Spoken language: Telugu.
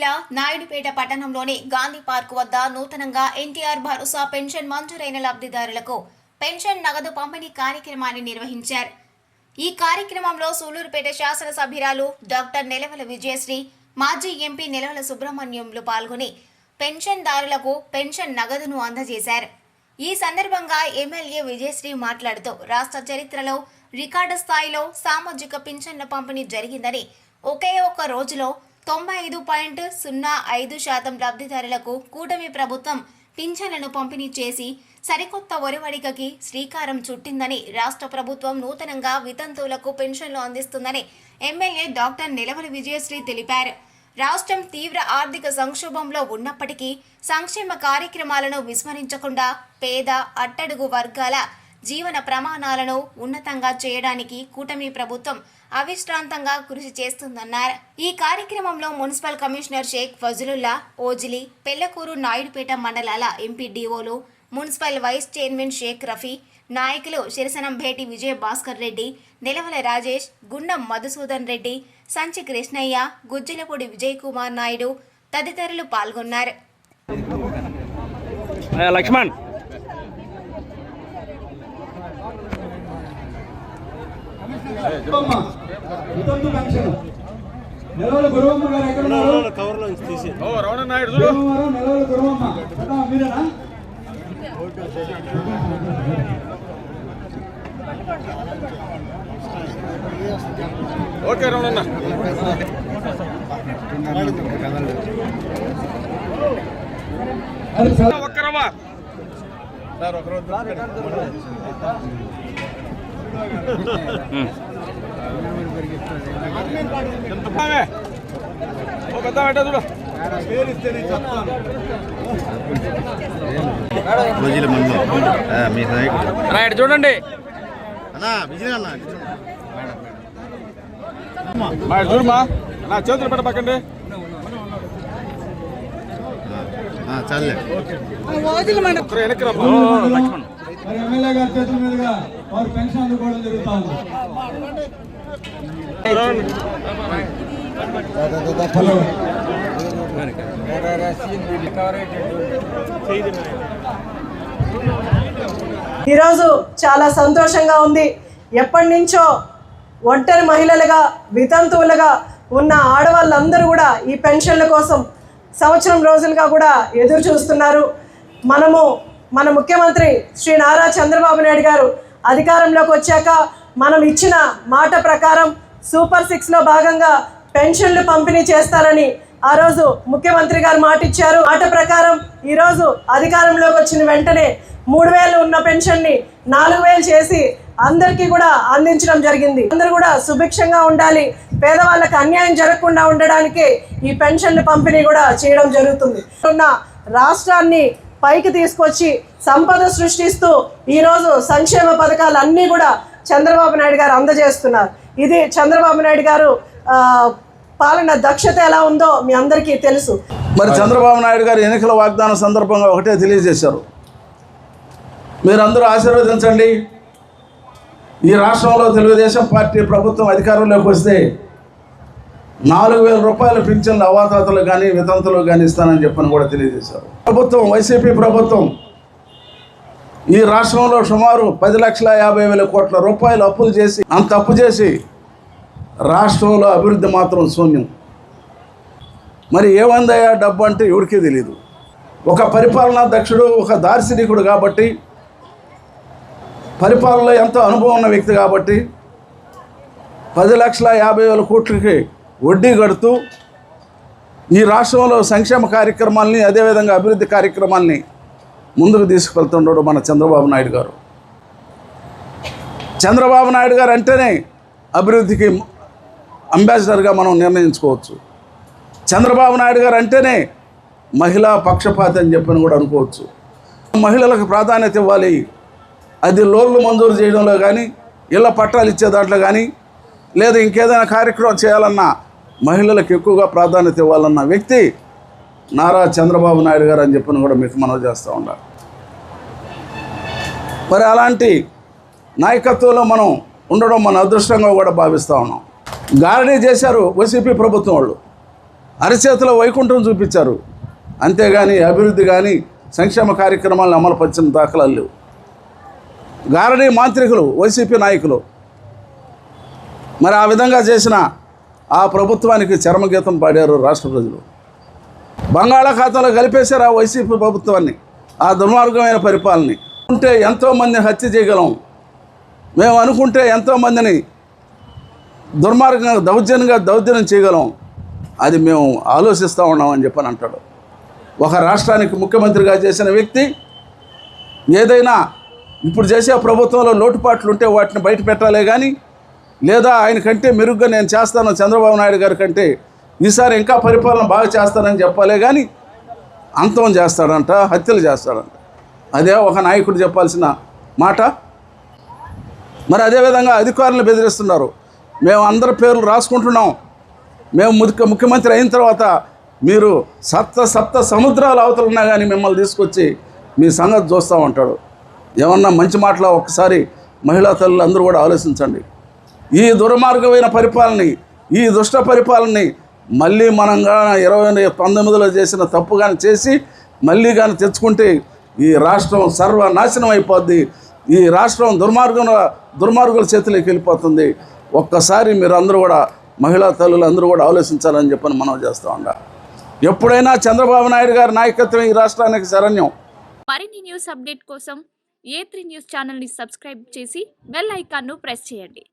జిల్లా నాయుడుపేట పట్టణంలోని గాంధీ పార్క్ వద్ద నూతనంగా ఎన్టీఆర్ భరోసా పెన్షన్ మంజూరైన లబ్ధిదారులకు పెన్షన్ నగదు పంపిణీ కార్యక్రమాన్ని నిర్వహించారు. ఈ కార్యక్రమంలో సూలూరుపేట శాసనసభ్యురాలు డాక్టర్ నెలవల విజయశ్రీ మాజీ ఎంపీ నెలవల సుబ్రహ్మణ్యంలు పాల్గొని పెన్షన్దారులకు పెన్షన్ నగదును అందజేశారు. ఈ సందర్భంగా ఎమ్మెల్యే విజయశ్రీ మాట్లాడుతూ రాష్ట్ర చరిత్రలో రికార్డు స్థాయిలో సామాజిక పింఛన్ల పంపిణీ జరిగిందని ఒకే ఒక్క రోజులో తొంభై ఐదు పాయింట్ సున్నా ఐదు శాతం లబ్ధిదారులకు కూటమి ప్రభుత్వం పింఛన్లను పంపిణీ చేసి సరికొత్త ఒరివడికకి శ్రీకారం చుట్టిందని రాష్ట్ర ప్రభుత్వం నూతనంగా వితంతువులకు పెన్షన్లు అందిస్తుందని ఎమ్మెల్యే డాక్టర్ నిలవల విజయశ్రీ తెలిపారు. రాష్ట్రం తీవ్ర ఆర్థిక సంక్షోభంలో ఉన్నప్పటికీ సంక్షేమ కార్యక్రమాలను విస్మరించకుండా పేద అట్టడుగు వర్గాల జీవన ప్రమాణాలను ఉన్నతంగా చేయడానికి కూటమి ప్రభుత్వం అవిశ్రాంతంగా కృషి చేస్తుందన్నారు. ఈ కార్యక్రమంలో మున్సిపల్ కమిషనర్ షేక్ ఫజలుల్లా ఓజిలి పెళ్ళకూరు నాయుడుపేట మండలాల ఎంపీడీఓలు municipal vice chairman Sheikh Rafi నాయకులు శిరసనంభేటి విజయ భాస్కర్ రెడ్డి నిలవల రాజేష్ గుండం మధుసూదన్ రెడ్డి సంచి కృష్ణయ్య గుజ్జలపూడి విజయ్ కుమార్ నాయుడు తదితరులు పాల్గొన్నారు. లక్ష్మణ్ అమ్మ, వితంతు పెన్షన్. నెలవల గురువమ్మ గారు ఎక్కడ ఉన్నారు? గురువమ్మ. మీరేనా? ఓకే రమణ అది సార్. ఒక్కరమ్మా పెద్ద పెట్ట చూడు రోజుల మంది మీ నాయకుడు రైట్ చూడండి. అన్నా విజయ్ అన్న చూడమ్మా నా చేతులు పెట్ట పక్కండి. ఆ, చాలే. వెనక్కి రమ్మా ఎమ్మెల్యే గారి చేతుల మీదుగా వారు పెన్షన్ అందుకోవడం జరుగుతా ఉంది హలో. ఈరోజు చాలా సంతోషంగా ఉంది. ఎప్పటి నుంచో ఒంటరి మహిళలుగా వితంతువులుగా ఉన్న ఆడవాళ్ళందరూ కూడా ఈ పెన్షన్ల కోసం సంవత్సరం రోజులుగా కూడా ఎదురు చూస్తున్నారు మనము మన ముఖ్యమంత్రి శ్రీ నారా చంద్రబాబు నాయుడు గారు అధికారంలోకి వచ్చాక మనం ఇచ్చిన మాట ప్రకారం సూపర్ సిక్స్లో భాగంగా పెన్షన్లు పంపిణీ చేస్తారని ఆ రోజు ముఖ్యమంత్రి గారు మాట ఇచ్చారు మాట ప్రకారం ఈరోజు అధికారంలోకి వచ్చిన వెంటనే మూడు వేలు ఉన్న పెన్షన్ని నాలుగు వేలు చేసి అందరికీ కూడా అందించడం జరిగింది. అందరూ కూడా సుభిక్షంగా ఉండాలి. పేదవాళ్ళకి అన్యాయం జరగకుండా ఉండడానికి ఈ పెన్షన్లు పంపిణీ కూడా చేయడం జరుగుతుంది. ఉన్న రాష్ట్రాన్ని పైకి తీసుకొచ్చి సంపద సృష్టిస్తూ ఈరోజు సంక్షేమ పథకాలు అన్నీ కూడా చంద్రబాబు నాయుడు గారు అందజేస్తున్నారు. ఇది చంద్రబాబు నాయుడు గారు పాలన దక్షత ఎలా ఉందో మీ అందరికీ తెలుసు. మరి చంద్రబాబు నాయుడు గారు ఎన్నికల వాగ్దానం సందర్భంగా ఒకటే తెలియజేశారు. మీరందరూ ఆశీర్వదించండి. ఈ రాష్ట్రంలో తెలుగుదేశం పార్టీ ప్రభుత్వం అధికారంలోకి వస్తే నాలుగు వేల రూపాయల పింఛన్లు అవాతాతలు కానీ వితంతులు కానీ ఇస్తానని చెప్పని కూడా తెలియజేశారు. ప్రభుత్వం వైసీపీ ప్రభుత్వం ఈ రాష్ట్రంలో సుమారు పది లక్షల యాభై వేల కోట్ల రూపాయలు అప్పులు చేసి అంత అప్పు చేసి రాష్ట్రంలో అభివృద్ధి మాత్రం శూన్యం. మరి ఏమందయ్యా డబ్బు అంటే ఎవరికీ తెలియదు ఒక పరిపాలనా దక్షుడు ఒక దార్శనికుడు కాబట్టి పరిపాలనలో ఎంతో అనుభవం ఉన్న వ్యక్తి కాబట్టి పది లక్షల యాభై వేల కోట్లకి వడ్డీ కడుతూ ఈ రాష్ట్రంలో సంక్షేమ కార్యక్రమాల్ని అదేవిధంగా అభివృద్ధి కార్యక్రమాల్ని ముందుకు తీసుకెళ్తుండడు మన చంద్రబాబు నాయుడు గారు. చంద్రబాబు నాయుడు గారు అంటేనే అభివృద్ధికి అంబాసిడర్గా మనం నిర్ణయించుకోవచ్చు. చంద్రబాబు నాయుడు గారు అంటేనే మహిళా పక్షపాతి అని చెప్పని కూడా అనుకోవచ్చు. మహిళలకు ప్రాధాన్యత ఇవ్వాలి. అది లోన్లు మంజూరు చేయడంలో కానీ ఇళ్ళ పట్టాలు ఇచ్చే దాంట్లో కానీ లేదా ఇంకేదైనా కార్యక్రమం చేయాలన్నా మహిళలకు ఎక్కువగా ప్రాధాన్యత ఇవ్వాలన్న వ్యక్తి నారా చంద్రబాబు నాయుడు గారు అని చెప్పని కూడా మీకు మనవి చేస్తూ ఉండాలి మరి అలాంటి నాయకత్వంలో మనం ఉండడం మన అదృష్టంగా కూడా భావిస్తూ ఉన్నాం. గారడీ చేశారు వైసీపీ ప్రభుత్వం వాళ్ళు. అరిచేతిలో వైకుంఠం చూపించారు. అంతేగాని అభివృద్ధి కానీ సంక్షేమ కార్యక్రమాలను అమలుపరిచిన దాఖలాలు లేవు. గారడీ మాంత్రికులు వైసీపీ నాయకులు. మరి ఆ విధంగా చేసిన ఆ ప్రభుత్వానికి చరమగీతం పాడారు రాష్ట్ర ప్రజలు. బంగాళాఖాతంలో కలిపేశారు ఆ వైసీపీ ప్రభుత్వాన్ని ఆ దుర్మార్గమైన పరిపాలనని. ఉంటే ఎంతోమందిని హత్య చేయగలం. మేము అనుకుంటే ఎంతోమందిని దుర్మార్గంగా దౌర్జన్యంగా దౌర్జన్యం చేయగలం. అది మేము ఆలోచిస్తూ ఉన్నామని చెప్పని అంటాడు. ఒక రాష్ట్రానికి ముఖ్యమంత్రిగా చేసిన వ్యక్తి ఏదైనా ఇప్పుడు చేసే ప్రభుత్వంలో లోటుపాట్లు ఉంటే వాటిని బయట పెట్టాలే కానీ లేదా ఆయన కంటే మెరుగ్గా నేను చేస్తాను చంద్రబాబు నాయుడు గారి కంటే ఈసారి ఇంకా పరిపాలన బాగా చేస్తానని చెప్పాలే కానీ అంతం చేస్తాడంట హత్యలు చేస్తాడంట. అదే ఒక నాయకుడు చెప్పాల్సిన మాట. మరి అదేవిధంగా అధికారులను బెదిరిస్తున్నారు. మేము అందరి పేర్లు రాసుకుంటున్నాం. మేము ముఖ్య ముఖ్యమంత్రి అయిన తర్వాత మీరు సప్త సప్త సముద్రాలు అవతలున్నా కానీ మిమ్మల్ని తీసుకొచ్చి మీ సంగతి చూస్తూ ఉంటాడు ఏమన్నా మంచి మాటలో ఒకసారి మహిళా తల్లులు అందరూ కూడా ఆలోచించండి. ఈ దుర్మార్గమైన పరిపాలనని ఈ దుష్ట పరిపాలనని మళ్ళీ మనం కానీ ఇరవై పంతొమ్మిదిలో చేసిన తప్పు కానీ చేసి మళ్ళీ కానీ తెచ్చుకుంటే ఈ రాష్ట్రం సర్వనాశనం అయిపోద్ది. ఈ రాష్ట్రం దుర్మార్గం దుర్మార్గుల చేతిలోకి వెళ్ళిపోతుంది. ఒక్కసారి మీరు అందరూ కూడా మహిళా తల్లులు అందరూ కూడా ఆలోచించాలని చెప్పని మనం చేస్తూ ఉండ. ఎప్పుడైనా చంద్రబాబు నాయుడు గారి నాయకత్వం ఈ రాష్ట్రానికి శరణ్యం. మరిన్ని న్యూస్ అప్డేట్ కోసం ఏ త్రీ న్యూస్ ఛానల్ని సబ్స్క్రైబ్ చేసి బెల్ ఐకాన్ను ప్రెస్ చేయండి.